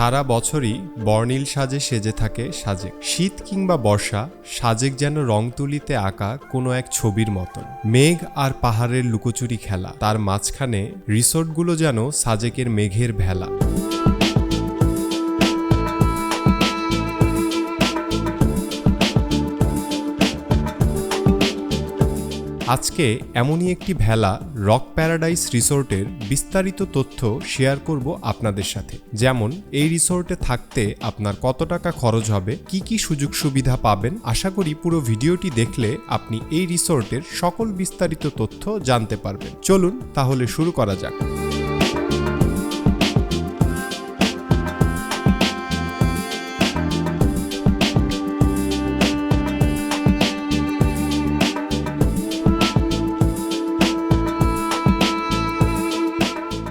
সারা বছরই বর্ণিল সাজে সেজে থাকে সাজেক। শীত কিংবা বর্ষা, সাজেক যেন রং তুলিতে আঁকা কোনো এক ছবির মতন। মেঘ আর পাহাড়ের লুকোচুরি খেলা, তার মাঝখানে রিসোর্টগুলো যেন সাজেকের মেঘের ভেলা। আজকে এমনই একটি ভেলা রক প্যারাডাইস রিসোর্টের বিস্তারিত তথ্য শেয়ার করব আপনাদের সাথে। যেমন, এই রিসোর্টে থাকতে আপনার কত টাকা খরচ হবে, কি কি সুযোগ সুবিধা পাবেন, আশা করি পুরো ভিডিওটি দেখলে আপনি এই রিসোর্টের সকল বিস্তারিত তথ্য জানতে পারবেন। চলুন তাহলে শুরু করা যাক।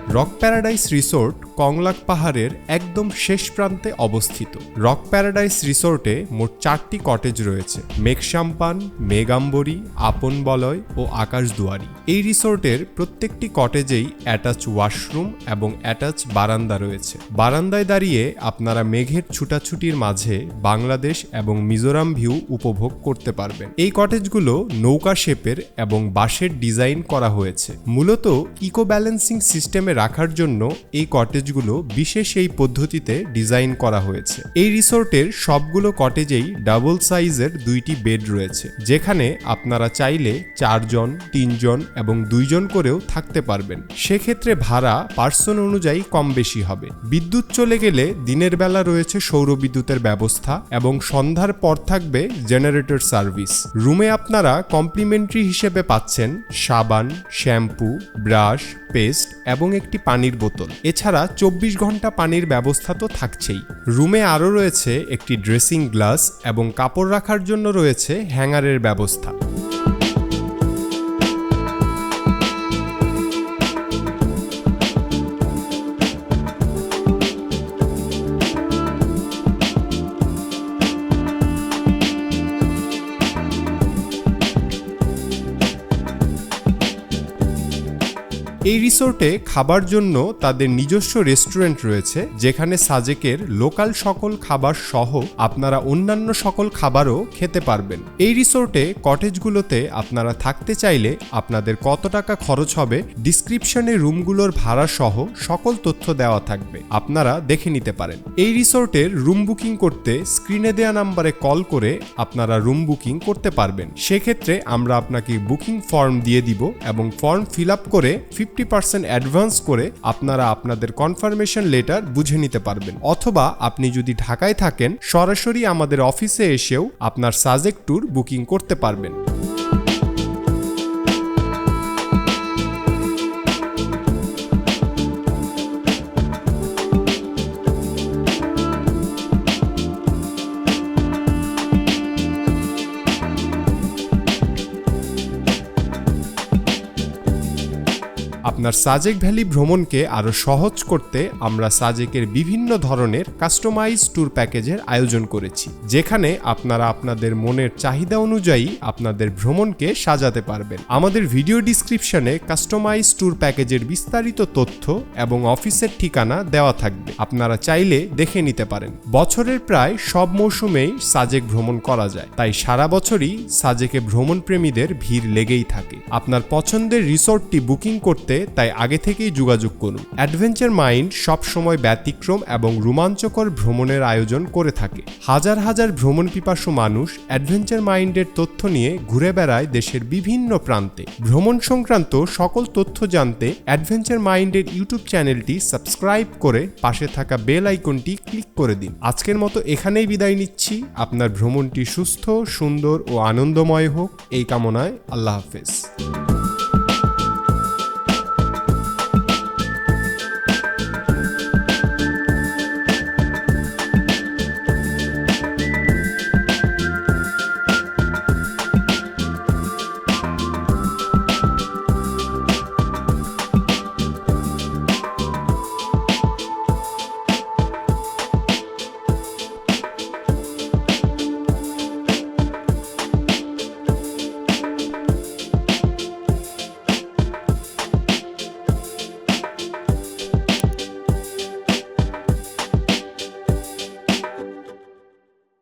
রক প্যারাডাইস রিসোর্ট কংলাক পাহাড়ের একদম শেষ প্রান্তে অবস্থিত। রক প্যারাডাইস রিসোর্টে মোট চারটি কটেজ রয়েছে। মেঘসাম্পান মেগাম্বরী আপন বলয় ও আকাশ দুয়ারি। এই রিসোর্টের প্রত্যেকটি কটেজেই অ্যাটাচ ওয়াশরুম এবং অ্যাটাচ বারান্দা রয়েছে। বারান্দায় দাঁড়িয়ে আপনারা মেঘের ছুটাছুটির মাঝে বাংলাদেশ এবং মিজোরাম ভিউ উপভোগ করতে পারবেন। এই কটেজগুলো নৌকা শেপের এবং বাঁশের ডিজাইন করা হয়েছে। মূলত ইকো ব্যালেন্সিং সিস্টেমে রাখার জন্য এই কটেজগুলো বিশেষ এই পদ্ধতিতে ডিজাইন করা হয়েছে। এই রিসোর্টের সবগুলো কটেজেই ডাবল সাইজের দুইটি বেড রয়েছে, যেখানে আপনারা চাইলে চারজন, তিনজন এবং দুইজন করেও থাকতে পারবেন। সেক্ষেত্রে ভাড়া পার্সন অনুযায়ী কম বেশি হবে। বিদ্যুৎ চলে গেলে দিনের বেলা রয়েছে সৌর বিদ্যুতের ব্যবস্থা এবং সন্ধ্যার পর থাকবে জেনারেটর সার্ভিস। রুমে আপনারা কমপ্লিমেন্টারি হিসেবে পাচ্ছেন সাবান, শ্যাম্পু, ব্রাশ, পেস্ট এবং একটি পানির বোতল। এছাড়া চব্বিশ ঘণ্টা পানির ব্যবস্থা তো থাকছেই। রুমে আরও রয়েছে একটি ড্রেসিং গ্লাস এবং কাপড় রাখার জন্য রয়েছে হ্যাঙ্গারের ব্যবস্থা। এই রিসোর্টে খাবার জন্য তাদের নিজস্ব রেস্টুরেন্ট রয়েছে, যেখানে সাজেকের লোকাল সকল খাবার সহ আপনারা অন্যান্য সকল খাবারও খেতে পারবেন। এই রিসোর্টে কটেজগুলোতে আপনারা থাকতে চাইলে আপনাদের কত টাকা খরচ হবে, ডিসক্রিপশনে রুমগুলোর ভাড়া সহ সকল তথ্য দেওয়া থাকবে। আপনারা দেখে নিতে পারেন। এই রিসোর্টের রুম বুকিং করতে স্ক্রিনে দেওয়া নাম্বারে কল করে আপনারা রুম বুকিং করতে পারবেন। সেক্ষেত্রে আমরা আপনাকে বুকিং ফর্ম দিয়ে দিব এবং ফর্ম ফিল আপ করে ফিফটি পার্সেন্ট অ্যাডভান্স করে আপনারা আপনাদের কনফার্মেশন লেটার বুঝে নিতে পারবেন। অথবা আপনি যদি ঢাকায় থাকেন, সরাসরি আমাদের অফিসে এসেও আপনার সাজেক্ট ট্যুর বুকিং করতে পারবেন। আপনার সাজেক ভ্যালি ভ্রমণকে আরও সহজ করতে আমরা সাজেকের বিভিন্ন ধরনের কাস্টমাইজ ট্যুর প্যাকেজের আয়োজন করেছি, যেখানে আপনারা আপনাদের মনের চাহিদা অনুযায়ী আপনাদের ভ্রমণকে সাজাতে পারবেন। আমাদের ভিডিও ডিসক্রিপশনে কাস্টমাইজ ট্যুর প্যাকেজের বিস্তারিত তথ্য এবং অফিসের ঠিকানা দেওয়া থাকবে। আপনারা চাইলে দেখে নিতে পারেন। বছরের প্রায় সব মৌসুমেই সাজেক ভ্রমণ করা যায়। তাই সারা বছরই সাজেকে ভ্রমণ প্রেমীদের ভিড় লেগেই থাকে। আপনার পছন্দের রিসোর্টটি বুকিং করতে তাই আগে থেকেই যোগাযোগ করুন। অ্যাডভেঞ্চার মাইন্ড সব সময় ব্যতিক্রম এবং রোমাঞ্চকর ভ্রমণের আয়োজন করে থাকে। হাজার হাজার ভ্রমণ পিপাসু মানুষ অ্যাডভেঞ্চার মাইন্ডের তথ্য নিয়ে ঘুরে বেড়ায় দেশের বিভিন্ন প্রান্তে। ভ্রমণ সংক্রান্ত সকল তথ্য জানতে অ্যাডভেঞ্চার মাইন্ডের ইউটিউব চ্যানেলটি সাবস্ক্রাইব করে পাশে থাকা বেল আইকনটি ক্লিক করে দিন। আজকের মতো এখানেই বিদায় নিচ্ছি। আপনার ভ্রমণটি সুস্থ, সুন্দর ও আনন্দময় হোক। এই কামনায় আল্লাহ হাফেজ।